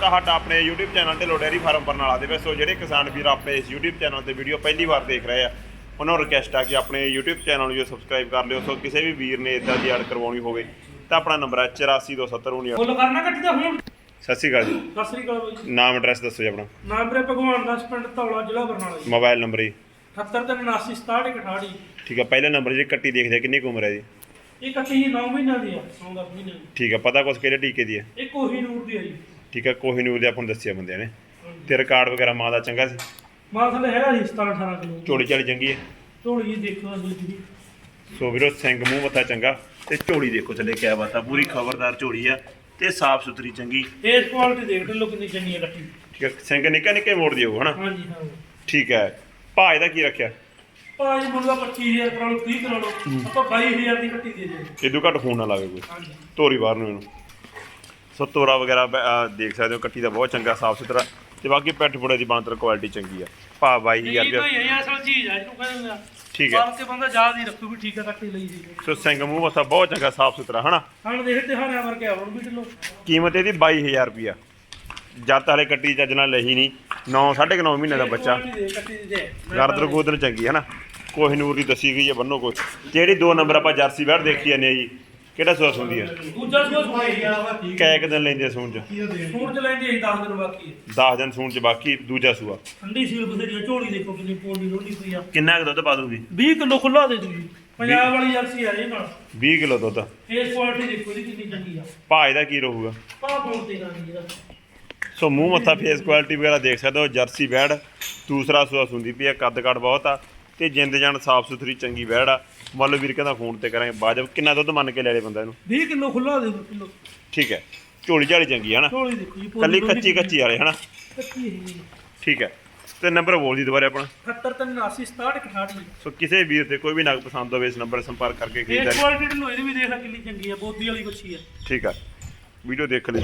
ਤੁਹਾਡਾ ਆਪਣੇ YouTube channel ਤੇ ਡੇਅਰੀ ਫਾਰਮ ਬਰਨਾਲਾ ਦੇ ਵਿੱਚ ਸੋ ਜਿਹੜੇ ਕਿਸਾਨ ਵੀਰ ਆਪਣੇ ਇਸ YouTube ਚੈਨਲ ਤੇ ਵੀਡੀਓ ਪਹਿਲੀ ਵਾਰ ਦੇਖ ਰਹੇ ਆ ਉਹਨਾਂ ਨੂੰ ਰਿਕਵੈਸਟ ਆ ਕਿ ਆਪਣੇ YouTube ਚੈਨਲ ਨੂੰ ਜੋ ਸਬਸਕ੍ਰਾਈਬ ਕਰ ਲਿਓ। ਸੋ ਕਿਸੇ ਵੀ ਵੀਰ ਨੇ ਇਦਾਂ ਦੀ ਐਡ ਕਰਵਾਉਣੀ ਹੋਵੇ ਤਾਂ ਆਪਣਾ ਨੰਬਰ ਹੈ 842719 ਫੁੱਲ ਕਰਨਾ ਕੱਟੀ ਦਾ ਫੋਨ? ਸਤਿ ਸ਼੍ਰੀ ਅਕਾਲ ਜੀ। ਸਤਿ ਸ੍ਰੀ ਅਕਾਲ ਬਾਈ ਜੀ। ਨਾਮ ਐਡਰੈਸ ਦੱਸੋ ਜੀ ਆਪਣਾ। ਨਾਮ ਵੀਰੇ ਭਗਵਾਨ ਦਾਸ ਪਿੰਡ ਧੌਲਾ ਜ਼ਿਲ੍ਹਾ ਬਰਨਾਲਾ ਜੀ। ਮੋਬਾਈਲ ਨੰਬਰ ਜੀ। 78 67 68 ਠੀਕ ਹੈ ਪਹਿਲਾ ਨੰਬਰ ਜੀ ਕੱਟੀ ਦੇਖਦੇ ਆ ਕਿੰਨੀ ਉਮਰ ਹੈ ਜੀ? ਇਹ ਕੱਟੀ 9 ਮਹੀਨਿਆਂ ਦੀ ਆ 9 10 ਮਹੀਨਿਆਂ ਦੀ। ਠੀਕ ਹੈ ਪਤਾ ਕੁਛ ਕਿਹੜੇ ਟੀਕੇ ਦੀ ਹੈ? ਇਹ ਕੋਹੀ ਨੂਰ ਦੀ ਆ ਜੀ। ਠੀਕ ਹੈ ਕੋਹੀਨੂਰ ਦੇ ਆਪਾਂ ਨੂੰ ਦੱਸਿਆ ਬੰਦਿਆਂ ਨੇ। ਤੇ ਰਿਕਾਰਡ ਵਗੈਰਾ ਮਾਂ ਦਾ ਚੰਗਾ ਸੀ? ਮਾਂ ਥੱਲੇ ਹੈਗਾ ਜੀ 17 18 ਕਿਲੋ। ਝੋਲੀ ਝਾਲੀ ਚੰਗੀ ਹੈ ਝੋਲੀ ਦੇਖੋ ਜੀ ਜੀ। ਸੋ ਵੀਰੋ ਸਿੰਘ ਮੂੰਹ ਮੱਥਾ ਚੰਗਾ ਤੇ ਝੋਲੀ ਦੇਖੋ ਥੱਲੇ ਕਿਆ ਬਾਤ ਆ ਪੂਰੀ ਖਬਰਦਾਰ ਝੋਲੀ ਆ ਤੇ ਸਾਫ਼ ਸੁਥਰੀ ਚੰਗੀ। ਫੇਸ ਕੁਆਲਿਟੀ ਦੇਖ ਲਓ ਕਿੰਨੀ ਚੰਗੀ ਹੈ ਕੱਟੀ ਠੀਕ ਹੈ ਸਿੰਘ ਨਿੱਕਾ ਨਿੱਕੇ ਮੋੜ ਦਿਓ ਹਨਾ? ਹਾਂਜੀ ਹਾਂ। ਠੀਕ ਹੈ ਭਾਅ ਇਹਦਾ ਕੀ ਰੱਖਿਆ? ਭਾਜੀ ਮੁੰਡਾ 25000 ਕਰਾ ਲਓ 30 ਕਰਾ ਲਓ ਆਪਾਂ 22000 ਦੀ ਕੱਟੀ ਦੇ ਦੇ ਇਦੋਂ ਘੱਟ ਫੋਨ ਨਾ ਲਾਵੇ ਕੋਈ। ਹਾਂਜੀ ਤੋਰੀ ਬਾਹਰ ਨੂੰ ਇਹਨੂੰ। ਸੋ ਤੋਰਾ ਵਗੈਰਾ ਬ- ਦੇਖ ਸਕਦੇ ਹੋ ਕੱਟੀ ਦਾ ਬਹੁਤ ਚੰਗਾ ਸਾਫ਼ ਸੁਥਰਾ ਤੇ ਬਾਕੀ ਪੈਟ ਫੁੜੇ ਦੀ ਬਾਂਤਰ ਕੁਆਲਿਟੀ ਚੰਗੀ ਆ। ਭਾਅ 22000 ਇਹ ਰੁਪਇਆ ਕੋਈ ਹੈ ਅਸਲ ਚੀਜ਼ ਹੈ ਇਹਨੂੰ ਕਹਿੰਦੇ ਆ। ਠੀਕ ਹੈ। ਬਾਹਰ ਤੇ ਬੰਦਾ ਯਾਦ ਹੀ ਰੱਖੂ ਵੀ ਠੀਕ ਹੈ ਕੱਟੀ ਲਈ ਸੀ ਸੋ ਸਿੰਘ ਮੂੰਹ ਮੱਥਾ ਬਹੁਤ ਚੰਗਾ ਸਾਫ਼ ਸੁਥਰਾ ਹਨਾ? ਹਣ ਦੇਖ ਤੇ ਹਾਰਿਆ ਵਰ ਕੇ ਹੁਣ ਵੀ ਢਿੱਲੋ। ਕੀਮਤ ਇਹਦੀ 22000 ਰੁਪਇਆ ਜਦ ਤਾਲੇ ਕੱਟੀ ਚੱਜ ਨਾਲ ਲਈ ਨਹੀਂ 9 9.5 ਮਹੀਨੇ ਦਾ ਬੱਚਾ। ਕੱਟੀ ਦੇ ਕੱਟੀ ਦੇ ਗਰਦਰ ਗੋਦਰ ਚੰਗੀ ਹੈ ਨਾ ਕੋਹਿਨੂਰ ਦੀ ਦੱਸੀ ਗਈ ਹੈ ਬੰਨੋ ਕੋਈ। ਜਿਹੜੀ ਦੋ ਨੰਬਰ ਆਪਾਂ ਜਰਸੀ ਬੈਠ ਦੇਖੀ ਜਾਂਦੇ ਆ ਜੀ। ਕਿਹੜਾ ਸੂਆ ਸੁੰਦੀ ਹੈ ਦੂਜਾ ਸੂਆ ਸੁਣਾਈ ਕੈ ਇੱਕ ਦਿਨ ਲੈਂਦੇ ਆ ਸੂਣ ਚ? ਸੂਣ ਚ ਲੈਂਦੀ ਅਸੀਂ 10 ਦਿਨ ਬਾਕੀ ਹੈ 10 ਦਿਨ ਸੂਣ ਚ ਬਾਕੀ ਦੂਜਾ ਸੂਆ। ਠੰਡੀ ਸੀਲ ਬਥੇਰੀ ਆ, ਝੋਲੀ ਦੇਖੋ ਕਿੰਨੀ ਪੋਲੀ ਰੋਲੀ ਪਈ ਆ। ਕਿੰਨਾ ਕੁ ਦੁੱਧ ਪਾ ਦੂਗੀ 20 ਕਿਲੋ ਖੁੱਲਾ ਦੇ ਦੂਗੀ ਪੰਜਾਬ ਵਾਲੀ ਜਰਸੀ ਆ ਇਹ ਨਾਲ। 20 ਕਿਲੋ ਦੁੱਧ ਫੇਸ ਕੁਆਲਿਟੀ ਦੇਖੋ ਇਹਦੀ ਕਿੰਨੀ ਚੰਗੀ ਆ। ਭਾਅ ਇਹਦਾ ਕੀ ਰਹੂਗਾ? ਪਾ ਫੋਨ ਤੇ ਗਾਣੀ ਜਿਹੜਾ ਸੋ ਮੂੰਹ ਮੱਥਾ ਫੇਸ ਕੁਆਲਿਟੀ ਵਗੈਰਾ ਦੇਖ ਸਕਦੇ ਹੋ ਜਰਸੀ ਬੈੜ ਦੂਸਰਾ ਸੂਆ ਸੁੰਦੀ ਪਈ ਆ ਕੱਦ ਕੱਦ ਬਹੁਤ ਆ। ਤੇ ਜਿੰਦ ਜਾਨ ਸਾਫ਼ ਸੁਥਰੀ ਚੰਗੀ ਬੈੜ ਆ। ਵੀਰ ਕਹਿੰਦਾ ਫੋਨ ਤੇ ਕਰਾਂਗੇ ਬਾਜਬ ਕਿੰਨਾ ਦੁੱਧ ਮੰਨ ਕੇ ਲੈ ਲੈ ਬੰਦਾ ਇਹਨੂੰ? 20 ਕਿਲੋ ਖੁੱਲਾ ਦੇ ਦੋ ਕਿਲੋ। ਠੀਕ ਹੈ। ਝੋਲੀ ਝਾਲੀ ਚੰਗੀ ਹੈ ਨਾ ਝੋਲੀ ਦੇਖੋ ਜੀ ਪੋਲੀ ਕੱਲੀ ਕੱਚੀ ਕੱਚੀ ਵਾਲੇ ਹਨਾ? ਕੱਚੀ ਹੈ ਜੀ। ਠੀਕ ਹੈ। ਤੇ ਨੰਬਰ ਬੋਲ ਦੀ ਦੁਬਾਰੇ ਆਪਣਾ। 78 ਤੇ 79 67 68 ਸੋ ਕਿਸੇ ਵੀਰ ਤੇ ਕੋਈ ਵੀ ਨਗ ਪਸੰਦ ਹੋਵੇ ਇਸ ਨੰਬਰ ਸੰਪਰਕ ਕਰਕੇ ਖਰੀਦਦਾਰੀ ਕੁਆਲਿਟੀ ਢਿੱਲੋ ਇਹਦੀ ਵੀ ਦੇਖ ਲੈ ਕਿੰਨੀ ਚੰਗੀ ਆ ਬੋਦੀ ਵਾਲੀ ਬੱਚੀ ਆ। ਠੀਕ ਹੈ ਵੀਡੀਓ ਦੇਖ ਲਈ